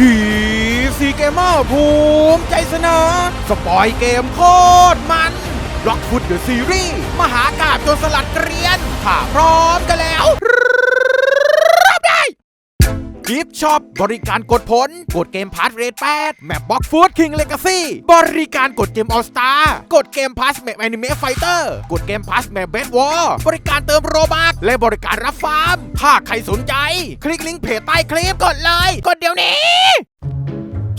ดีซีเกมเมอร์ภูมิใจเสนอ สปอยเกมโคตรมันล็อกฟุตเดอะซีรีส์มหากาบโจนสลัดเกรียนถ้าพร้อมกันแล้ว กิฟช็อปบริการกดผล กดเกมพาร์ทเรท8แมปบ็อกฟูดคิงเลกาซี่บริการกดเกมออสตากดเกมพาร์ทแมปแอนิเมะไฟเตอร์กดเกมพาร์ทแมปเบสวอลบริการเติมโรบักและบริการรับฟาร์ม ถ้าใครสนใจ คลิกลิงก์เพจใต้คลิปกดเลย กดเดี๋ยวนี้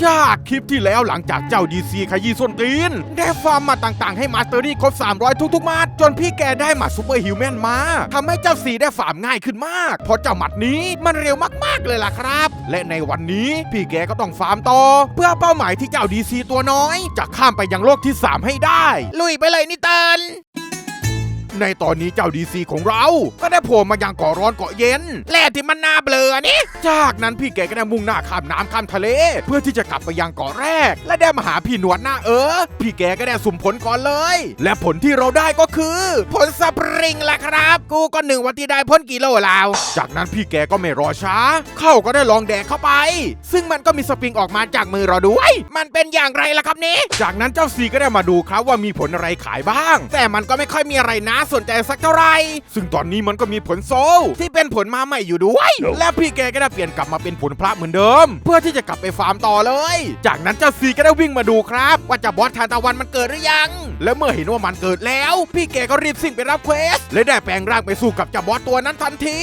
จากคลิปที่แล้วหลังจากเจ้าดีซีขยี้ส้นตีน ได้ฟาร์มมาต่างๆ ให้มาสเตอรี่ครบ 300 ทุกๆ มาจนพี่แกได้หมัดซูเปอร์ฮิวแมนมาทำให้เจ้าซีได้ฟาร์มง่ายขึ้นมาก เพราะเจ้าหมัดนี้มันเร็วมากๆเลยล่ะครับ และในวันนี้พี่แกก็ต้องฟาร์มต่อ เพื่อเป้าหมายที่เจ้าดีซีตัวน้อย จะข้ามไปยังโลกที่ 3 ให้ได้ ลุยไปเลยนิเติน ในตอนนี้เจ้าดีซีของเรา ก็ได้โผล่มายังเกาะร้อนเกาะเย็น แล่ที่มันน่าเบลอนี่จากนั้นพี่แกก็ได้มุ่งหน้าข้ามน้ำข้ามทะเล เพื่อที่จะกลับไปยังเกาะแรก และได้มาหาพี่หนวดหน้าเออ พี่แกก็ได้สุ่มผลก่อนเลย และผลที่เราได้ก็คือ ผลสปริงแหละครับ กูก็หนึ่งวันที่ได้พ้นกิโลแล้วจากนั้นพี่แกก็ไม่รอช้า เข้าก็ได้ลองแดกเข้าไป ซึ่งมันก็มีสปริงออกมาจากมือเราด้วย มันเป็นอย่างไรล่ะครับนี้ จากนั้นเจ้าซีก็ได้มาดูครับว่ามีผลอะไรขายบ้าง แต่มันก็ไม่ค่อยมีอะไรน่าสนใจสักเท่าไหร่ซึ่งตอนนี้มันก็มีผลโซลที่เป็นผลมาใหม่อยู่ด้วย และพี่แกก็ได้เปลี่ยนกลับมาเป็นผลพระเหมือนเดิม เพื่อที่จะกลับไปฟาร์มต่อเลย จากนั้นเจ้าซีก็ได้วิ่งมาดูครับ ว่าเจะบอสทานตะวันมันเกิดหรือยัง และเมื่อเห็นว่ามันเกิดแล้ว พี่แกก็รีบสิ่งไปรับเควสและได้แปลงร่างไปสู้กับเจ้าบอสตัวนั้นทันที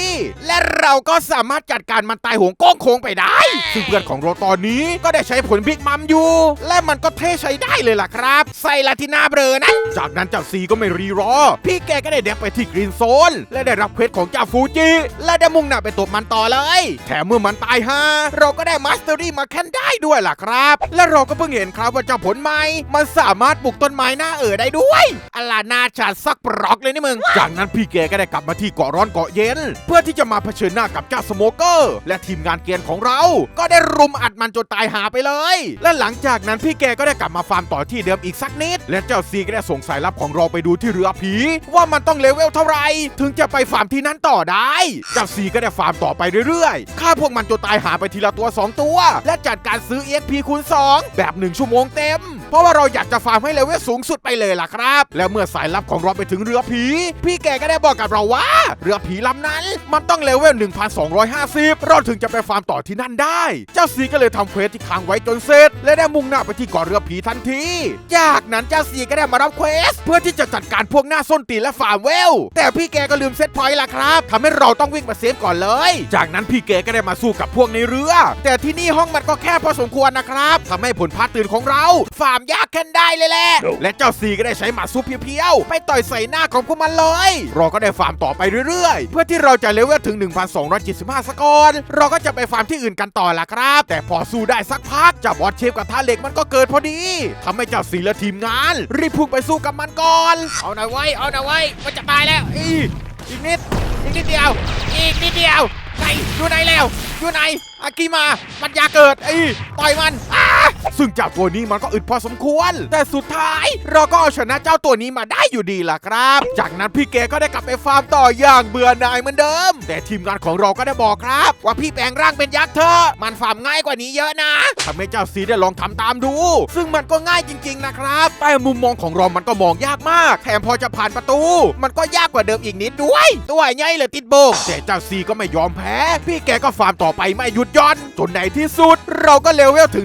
และเราก็สามารถจัดการมันตายโหงโก้งโค้งไปได้ ซึ่งเพื่อนของเราตอนนี้ก็ได้ใช้ผลบิ๊กมัมอยู่ และมันก็เท่ใช้ได้เลยล่ะครับ ใส่ลาตินาเบลอนะ จากนั้นเจ้าซีก็ไม่รีรอ พี่แกก็ได้เด็บไปที่กรีนโซน และได้รับเควสของเจ้าฟูจิ และได้มุ่งหน้าไปตบมันต่อเลย แถมเมื่อมันตายฮะเราก็ได้มาสเตอรี่มาแค้นได้ด้วยล่ะครับ และเราก็เพิ่งเห็นครับว่าเจ้าผลไม้มันสามารถปลูกต้นไม้หน้าเอ๋อได้ด้วยอลานาชาซักปรอกเลยนี่มึง จากนั้นพี่แกก็ได้กลับมาที่เกาะร้อนเกาะเย็น เพื่อที่จะมาเผชิญหน้ากับเจ้าสโมเกอร์ และทีมงานเกียนของเรา ก็ได้รุมอัดมันจนตายหาไปเลย และหลังจากนั้นพี่แกก็ได้กลับมาฟาร์มต่อที่เดิมอีกสักนิด และเจ้าซีก็ได้ส่งสายลับของเราไปดูที่เรือผีว่ามันต้องเลเวลเท่าไหร่ถึงจะไปฟาร์มที่นั้นต่อได้จับซีก็ได้ฟาร์มต่อไปเรื่อยๆฆ่าพวกมันจนตายหาไปทีละตัว 2 ตัว และจัดการซื้อ EXP คูณ2แบบ 1 ชั่วโมงเต็มเพราะว่าเราอยากจะฟาร์มให้เลเวลสูงสุดไปเลยล่ะครับ และเมื่อสายลับของเราไปถึงเรือผี พี่แกก็ได้บอกกับเราว่า เรือผีลำนั้น มันต้องเลเวล 1250 เราถึงจะไปฟาร์มต่อที่นั่นได้ เจ้าซีก็เลยทำเควสที่ค้างไว้จนเสร็จ และได้มุ่งหน้าไปที่เกาะเรือผีทันที จากนั้นเจ้าซีก็ได้มารับเควส เพื่อที่จะจัดการพวกหน้าส้นตีนและฟาร์มเวล แต่พี่แกก็ลืมเซตพอยต์ล่ะครับทำให้เราต้องวิ่งมาเซฟก่อนเลย จากนั้นพี่แกก็ได้มาสู้กับพวกในเรือ แต่ที่นี่ห้องมันก็แค่พอสมควรนะครับทำให้ผลพาตื่นของเราฟาร์มยากขึ้นได้เลยแหละ และเจ้าซีก็ได้ใช้หมาซุปเพียวๆ ไปต่อยใส่หน้าของพวกมันเลย เราก็ได้ฟาร์มต่อไปเรื่อยๆ เพื่อที่เราจะเลเวลถึง 1275สกอร์เราก็จะไปฟาร์มที่อื่นกันต่อละครับ แต่พอสู้ได้สักพักเจ้าบอสเชฟกับท่าเหล็กมันก็เกิดพอดีทำให้เจ้าซีและทีมงาน รีบพุ่งไปสู้กับมันก่อน เอาหน่อยไว้ เอาหน่อยไว้ มันจะตายแล้ว อีอีกนิด อีกนิดเดียว อีกนิดเดียวไหนอยู่ไหนแล้ว อยู่ไหนอากิมาปัญญาเกิดไอ้ต่อยมันอ้าซึ่งเจ้าตัวนี้มันก็อึดพอสมควร แต่สุดท้ายเราก็เอาชนะเจ้าตัวนี้มาได้อยู่ดีล่ะครับ จากนั้นพี่แกก็ได้กลับไปฟาร์มต่ออย่างเบื่อหน่ายเหมือนเดิม แต่ทีมงานของเราก็ได้บอกครับ ว่าพี่แปลงร่างเป็นยักษ์เถอะมันฟาร์มง่ายกว่านี้เยอะนะทำให้เจ้าซีได้ลองทำตามดู ซึ่งมันก็ง่ายจริง ๆนะครับ แต่มุมมองของเรามันก็มองยากมาก แถมพอจะผ่านประตู มันก็ยากกว่าเดิมอีกนิดด้วย ตัวใหญ่เลยติดโบงแต่เจ้าซีก็ไม่ยอมแพ้ พี่แกก็ฟาร์มต่อไปไม่หยุดหย่อนจนในที่สุด เราก็เลเวลถึง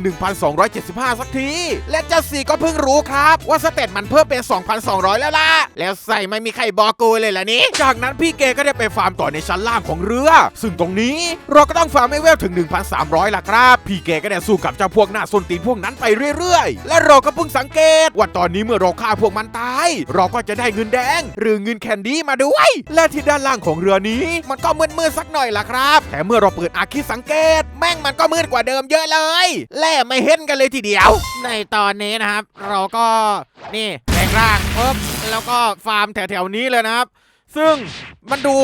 1275 สักที และเจ้าซีก็เพิ่งรู้ครับ ว่าสเตตมันเพิ่มเป็น 2,200 แล้วล่ะ แล้วใส่ไม่มีใครบอกกูเลยล่ะนี้จากนั้นพี่แกก็ได้ไปฟาร์มต่อในชั้นล่างของเรือ ซึ่งตรงนี้เราก็ต้องฟาร์มให้เวลถึง 1,300 ล่ะครับ พี่แกก็ได้สู้กับเจ้าพวกหน้าส้นตีนพวกนั้นไปเรื่อยๆ และเราก็เพิ่งสังเกต ว่าตอนนี้เมื่อเราฆ่าพวกมันตาย เราก็จะได้เงินแดง หรือเงินแคนดี้มาด้วย และที่ด้านล่างของเรือนี้ มันก็มืดๆสักหน่อยล่ะครับ แต่เมื่อเราเปิดอาคิสังเกตแม่งมันก็มืดกว่าเดิมเยอะเลย แล่ไม่เห็นกันเลยทีเดียว ในตอนนี้นะครับ เราก็นี่แปลงร่างปุ๊บแล้วก็ฟาร์มแถวๆนี้เลยนะครับ ซึ่งมันดู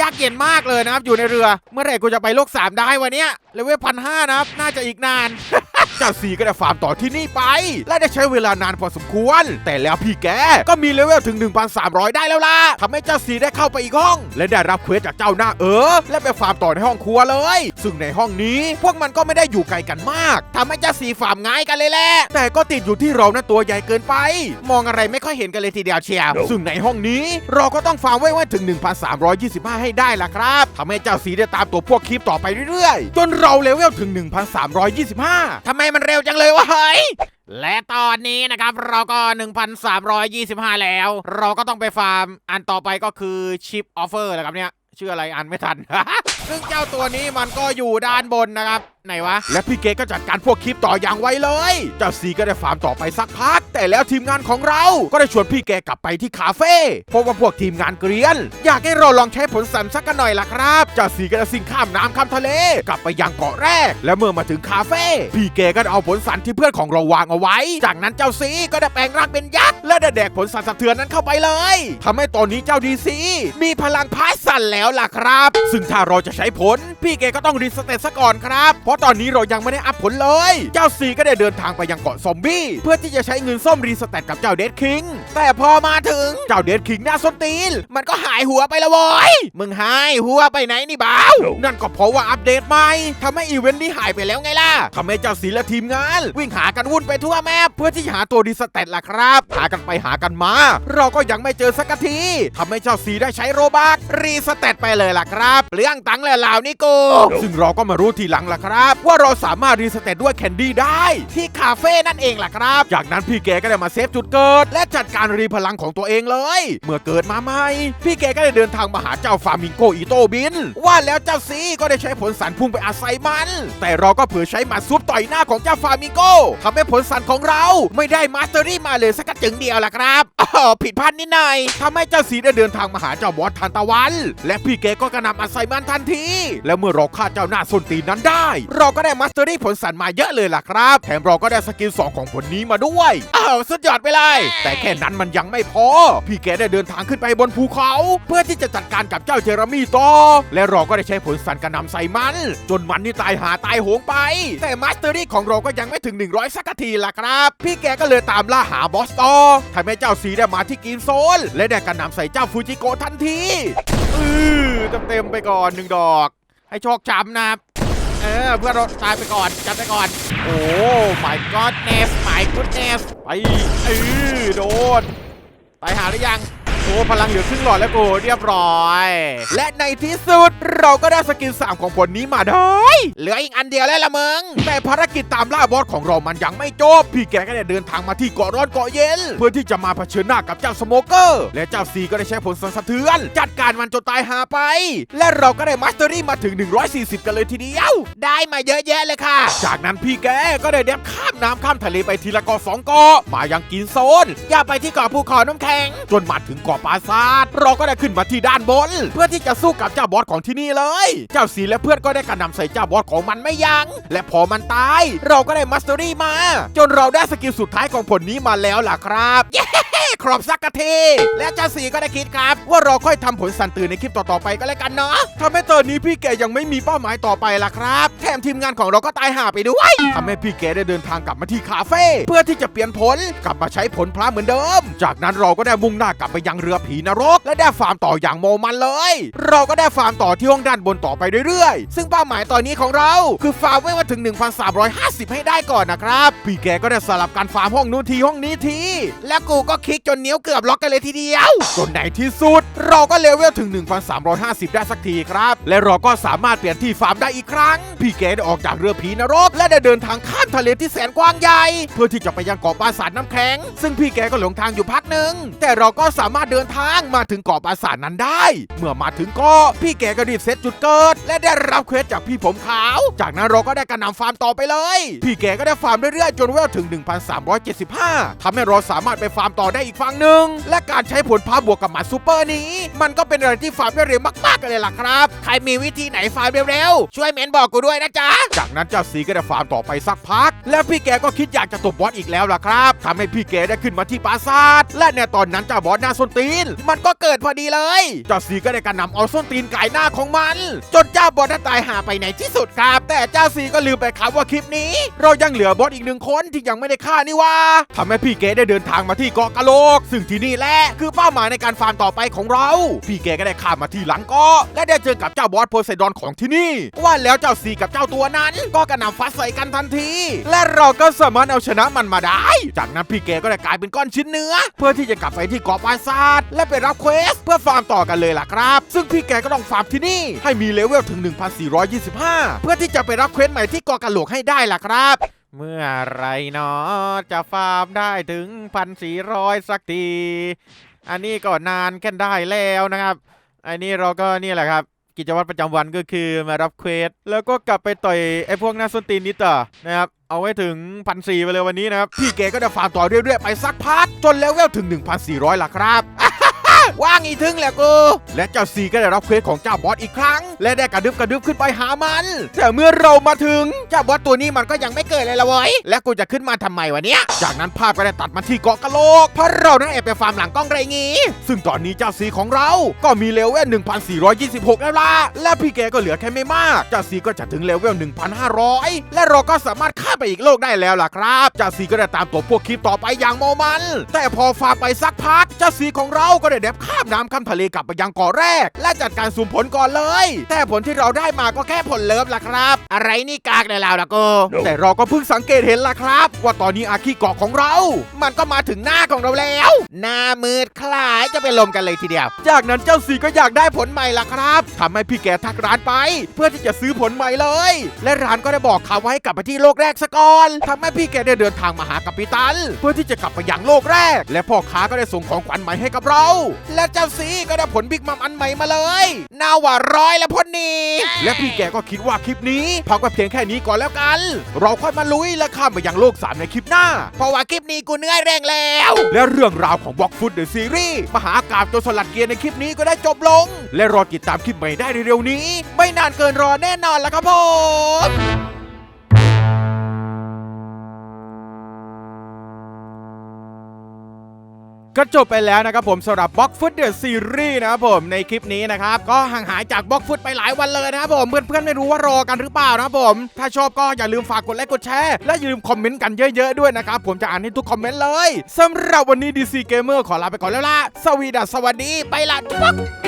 ยากเย็นมากเลยนะครับ อยู่ในเรือ เมื่อไหร่กูจะไปโลก 3 ได้วะเนี้ยเลเวลพันห้านะครับ น่าจะอีกนาน เจ้าสีก็ได้ฟาร์มต่อที่นี่ไป และได้ใช้เวลานานพอสมควร แต่แล้วพี่แกก็มีเลเวลถึง 1,300 ได้แล้วล่ะทำให้เจ้าสีได้เข้าไปอีกห้อง และได้รับเควสจากเจ้าหน้าเออ และไปฟาร์มต่อในห้องครัวเลย ซึ่งในห้องนี้พวกมันก็ไม่ได้อยู่ไกลกันมากทำให้เจ้าสีฟาร์มง่ายกันเลยแหละแต่ก็ติดอยู่ที่เรานะตัวใหญ่เกินไป มองอะไรไม่ค่อยเห็นกันเลยทีเดียวเชียวซึ่งในห้องนี้เราก็ต้องฟาร์มไว้ไว้ถึง 1,325 ให้ได้ล่ะครับทำให้เจ้าสีได้ตามตัวพวกคลิปต่อไปเรื่อยๆ จนเราเลเวลถึง 1,325 ทำไมมันเร็วจังเลยวะเฮ้ยและตอนนี้นะครับเราก็ 1,325 แล้ว เราก็ต้องไปฟาร์ม อันต่อไปก็คือชิปออฟเฟอร์นะครับเนี่ยชื่ออะไรอ่านไม่ทัน ซึ่งเจ้าตัวนี้มันก็อยู่ด้านบนนะครับ ไหนวะ และพี่เกก็จัดการพวกคลิปต่ออย่างไวเลย เจ้าซีก็ได้ฟาร์มต่อไปสักพัก แต่แล้วทีมงานของเราก็ได้ชวนพี่เกกลับไปที่คาเฟ่เพราะว่าพวกทีมงานเกรียน อยากให้เราลองใช้ผลสันสักกันหน่อยล่ะครับ เจ้าซีก็ได้สิ่งข้ามน้ำข้ามทะเล กลับไปยังเกาะแรก และเมื่อมาถึงคาเฟ่พี่เกก็เอาผลสันที่เพื่อนของเราวางเอาไว้ จากนั้นเจ้าซีก็ได้แปลงร่างเป็นยักษ์และได้แดกผลสันสะเทือนนั้นเข้าไปเลยทำให้ตอนนี้เจ้าดีซีมีพลังพาสันแล้วล่ะครับ ซึ่งถ้าเราจะใช้ผล พี่เกก็ต้องรีสเตตซะก่อนครับเพราะตอนนี้เรายังไม่ได้อัพผลเลย เจ้าซีก็ได้เดินทางไปยังเกาะซอมบี้ เพื่อที่จะใช้เงินส้มรีสเตตกับเจ้าเดดคิง แต่พอมาถึง เจ้าเดดคิงหน้าส้นตีน มันก็หายหัวไปและโว้ยมึงหายหัวไปไหนนี่บ้าว นั่นก็เพราะว่าอัปเดตใหม่ทำให้อีเวนต์นี้หายไปแล้วไงล่ะทำให้เจ้าสีและทีมงาน วิ่งหากันวุ่นไปทั่วแมปเพื่อที่จะหาตัวรีสเตตล่ะครับ หากันไปหากันมา เราก็ยังไม่เจอสักทีทำให้เจ้าสีได้ใช้โรบักรีสเตตไปเลยล่ะครับเรื่องตังค์เลยเหล่านี่กูซึ่งเราก็มารู้ทีหลังล่ะครับว่าเราสามารถรีสเตตด้วยแคนดี้ได้ ที่คาเฟ่นั่นเองล่ะครับ จากนั้นพี่เกก็ได้มาเซฟจุดเกิด และจัดการรีพลังของตัวเองเลย เมื่อเกิดมาใหม่ พี่เกก็ได้เดินทางมาหาเจ้าฟามิงโกอีโตบิน ว่าแล้วเจ้าซีก็ได้ใช้ผลสันพุ่งไปอาศัยมัน แต่เราก็เผื่อใช้มาซุปต่อยหน้าของเจ้าฟามิงโกทำให้ผลสันของเราไม่ได้มาสเตอรี่มาเลยสักกระจึงเดียวล่ะครับอ๋อผิดพลาดนิดหน่อยทำให้เจ้าซีได้เดินทางมาหาเจ้าบอสทานตะวัน และพี่เกก็กระหนำอาศัยมันทันที และเมื่อเราฆ่าเจ้าหน้าส้นตีนนั้นได้เราก็ได้มาสเตอรี่ผลสันมาเยอะเลยล่ะครับ แถมเราก็ได้สกิลสองของผลนี้มาด้วยอ้าวสุดยอดไปเลย แต่แค่นั้นมันยังไม่พอ พี่แกได้เดินทางขึ้นไปบนภูเขา เพื่อที่จะจัดการกับเจ้าเจอร์มี่ต่อและเราก็ได้ใช้ผลสันกระหนำใส่มัน จนมันนี่ตายหาตายโหงไป แต่มาสเตอรี่ของเราก็ยังไม่ถึง 100 สักทีล่ะครับ พี่แกก็เลยตามล่าหาบอสต่อทำให้เจ้าสีได้มาที่กินโซน และได้กระหนำใส่เจ้าฟูจิโกะทันที อือเต็มๆไปก่อนหนึ่งดอก ให้โชคช้ำนะครับเออเพื่อนเราตายไปก่อนจัดไปก่อน โอ้ my godness my goodness ไปเออโดนตายหาหรือยัง โอ้พลังเหลือครึ่งหลอดแล้วกูเรียบร้อย และในที่สุดเราก็ได้สกินสามของผลนี้มาได้ เหลืออีกอันเดียวแล้วละมึง แต่ภารกิจตามล่าบอสของเรามันยังไม่จบ พี่แกก็ได้เดินทางมาที่เกาะร้อนเกาะเย็น เพื่อที่จะมาเผชิญหน้ากับเจ้าสโมเกอร์ และเจ้าซีก็ได้ใช้ผลสันสะเทือน จัดการมันจนตายหาไป และเราก็ได้มาสเตอรี่มาถึง 140 กันเลยทีเดียว ได้มาเยอะแยะเลยค่ะ จากนั้นพี่แกก็ได้เด็บข้ามน้ำข้ามทะเลไปทีละเกาะสองเกาะมายังกินโซน อย่าไปที่เกาะภูเขาน้ำแข็ง จนมาถึงเกาะปราสาทเราก็ได้ขึ้นมาที่ด้านบน เพื่อที่จะสู้กับเจ้าบอสของที่นี่เลย เจ้าสีและเพื่อนก็ได้กระหนำใส่เจ้าบอสของมันไม่ยัง้งและพอมันตาย เราก็ได้มาสเตอรี่มา จนเราได้สกิลสุดท้ายของผลนี้มาแล้วล่ะครับเย้ครอบสักกะทีและเจ้าสีก็ได้คิดครับ ว่าเราค่อยทำผลสันตื่นในคลิปต่อๆไปก็แล้วกันเนาะทำให้ตอนนี้พี่แกยังไม่มีเป้าหมายต่อไปล่ะครับ แถมทีมงานของเราก็ตายห่าไปด้วยทำให้พี่แกได้เดินทางกลับมาที่คาเฟ่เพื่อที่จะเปลี่ยนผลกลับมาใช้ผลพระเหมือนเดิม จากนั้นเราก็ได้มุ่งหน้ากลับไปยังเรือผีนรก และได้ฟาร์มต่ออย่างโมมันเลย เราก็ได้ฟาร์มต่อที่ห้องด้านบนต่อไปเรื่อยๆ ซึ่งเป้าหมายตอนนี้ของเรา คือฟาร์มไว้มาถึง 1,350 ให้ได้ก่อนนะครับพี่แกก็ได้สลับการฟาร์มห้องนู้นทีห้องนี้ที แล้วกูก็คลิกจนนิ้วเกือบล็อกกันเลยทีเดียวจนในที่สุด เราก็เลเวลถึง 1,350 ได้สักทีครับ และเราก็สามารถเปลี่ยนที่ฟาร์มได้อีกครั้ง พี่แกได้ออกจากเรือผีนรก และได้เดินทางข้ามทะเลที่แสนกว้างใหญ่ เพื่อที่จะไปยังเกาะปราสาทน้ำแข็ง ซึ่งพี่แกก็หลงทางอยู่พักหนึ่งแต่เราก็สามารถเดินทางมาถึงเกาะปราสาทนั้นได้ เมื่อมาถึงเกาะพี่แกก็รีบเซตจุดเกิด และได้รับเควสจากพี่ผมขาว จากนั้นเราก็ได้กระนำฟาร์มต่อไปเลย พี่แกก็ได้ฟาร์มเรื่อยๆจนเวลถึง 1,375ทำให้เราสามารถไปฟาร์มต่อได้อีกฝั่งหนึ่งและการใช้ผลพาบวกกับหมาซูเปอร์นี้ มันก็เป็นอะไรที่ฟาร์มได้เร็วมากๆกันเลยล่ะครับ ใครมีวิธีไหนฟาร์มเร็วๆช่วยเมนบอกกูด้วยนะจ๊ะจากนั้นเจ้าสีก็ได้ฟาร์มต่อไปสักพัก แล้วพี่แกก็คิดอยากจะตบบอสอีกแล้วล่ะครับทำให้พี่แกได้ขึ้นมาที่ปราสาทและในตอนนั้นเจ้าบอสหน้าส้นตีตีน มันก็เกิดพอดีเลยจ้าซีก็ได้กระหน่ำเอาส้นตีนไก่หน้าของมัน จนเจ้าบอสตายหาไปในที่สุดครับ แต่เจ้าซีก็ลืมไปครับว่าคลิปนี้ เรายังเหลือบอสอีกหนึ่งคนที่ยังไม่ได้ฆ่านี่ว่าทำให้พี่เก๋ได้เดินทางมาที่เกาะกะโหลก ซึ่งที่นี่แหละคือเป้าหมายในการฟาร์มต่อไปของเรา พี่เก๋ก็ได้ข้ามมาที่หลังเกาะและได้เจอกับเจ้าบอสโพไซดอนของที่นี่ ว่าแล้วเจ้าซีกับเจ้าตัวนั้น ก็กระหน่ำฟัดใส่กันทันที และเราก็สามารถเอาชนะมันมาได้ จากนั้นพี่เก๋ก็ได้กลายเป็นก้อนชิ้นเนื้อ เพื่อที่จะกลับไปที่เกาะปาสาท และไปรับเควสเพื่อฟาร์มต่อกันเลยล่ะครับ ซึ่งพี่แกก็ต้องฟาร์มที่นี่ ให้มีเลเวลถึง 1425 เพื่อที่จะไปรับเควสใหม่ที่กาะกะโหลกให้ได้ล่ะครับ เมื่อไรเนาะจะฟาร์มได้ถึง 1,400 สักที อันนี้ก็นานแค่ได้แล้วนะครับอันนี้เราก็นี่แหละครับกิจวัตรประจำวันก็คือมารับเควสแล้วก็กลับไปต่อยไอ้พวกหน้าส้นตีนนี้ต่อนะครับ เอาไว้ถึงพันสี่ไปเลยวันนี้นะครับ พี่เก๋ก็จะฟาร์มต่อเรื่อยๆ ไปสักพักจนเลเวลถึง 1,400ล่ะครับ ว่างอีทึงแหละกู และเจ้าซีก็ได้รับเควสของเจ้าบอสอีกครั้ง และได้กระดึบกระดึบขึ้นไปหามัน แต่เมื่อเรามาถึงเจ้าบอสตัวนี้มันก็ยังไม่เกิดเลยละเว้ยและกูจะขึ้นมาทำไมวะเนี้ยจากนั้นภาพก็ได้ตัดมาที่เกาะกะโหลกเพราะเรานั้นแอบไปฟาร์มหลังกล้องไรงี้ ซึ่งตอนนี้เจ้าซีของเราก็มีเลเวล1,426 แล้วล่ะและพี่แกก็เหลือแค่ไม่มากเจ้าซีก็จะถึงเลเวล1,500 และเราก็สามารถข้ามไปอีกโลกได้แล้วล่ะครับเจ้าซีก็ได้ตามตัวพวกคลิปต่อไปอย่างโมมัน แต่พอฟาร์มไปสักพักเจ้าซีของเราก็ได้ข้ามน้ำข้ามทะเลกลับไปยังเกาะแรก และจัดการสุ่มผลก่อนเลย แต่ผลที่เราได้มาก็แค่ผลเลิฟล่ะครับ อะไรนี่กากเลยแล้วล่ะก็แต่เราก็เพิ่งสังเกตเห็นล่ะครับ ว่าตอนนี้อาคีเกาะของเรา มันก็มาถึงหน้าของเราแล้ว หน้ามืดคล้ายจะเป็นลมกันเลยทีเดียว จากนั้นเจ้าสีก็อยากได้ผลใหม่ล่ะครับทำให้พี่แกทักร้านไป เพื่อที่จะซื้อผลใหม่เลย และร้านก็ได้บอกเขาว่าให้กลับไปที่โลกแรกซะก่อนทำให้พี่แกได้เดินทางมาหากัปปิตัน เพื่อที่จะกลับไปยังโลกแรก และพ่อค้าก็ได้ส่งของขวัญใหม่ให้กับเราและเจ้าสีก็ได้ผลบิ๊กมัมอันใหม่มาเลยน่าหวานร้อยและพ่นนี้และพี่แกก็คิดว่าคลิปนี้พักไว้เพียงแค่นี้ก่อนแล้วกัน เราค่อยมาลุยและข้ามไปยังโลกสามในคลิปหน้า เพราะว่าคลิปนี้กูเหนื่อยแรงแล้ว และเรื่องราวของบล็อกฟุตเดอะซีรีส์มหากาบโจรสลัดเกียร์ในคลิปนี้ก็ได้จบลง และรอติดตามคลิปใหม่ได้เร็วๆนี้ ไม่นานเกินรอแน่นอนแล้วครับผม ก็จบไปแล้วนะครับผมสำหรับบล็อกฟุตเดอะซีรีส์นะครับผมในคลิปนี้นะครับก็ห่างหายจากบล็อกฟุตไปหลายวันเลยนะครับผมเพื่อนๆไม่รู้ว่ารอกันหรือเปล่านะครับผม ถ้าชอบก็อย่าลืมฝากกดไลค์กดแชร์และอย่าลืมคอมเมนต์กันเยอะๆด้วยนะครับผมจะอ่านให้ทุกคอมเมนต์เลยสำหรับวันนี้ DC Gamer ขอลาไปก่อนแล้วล่ะสวีดัสสวัสดีไปละทุก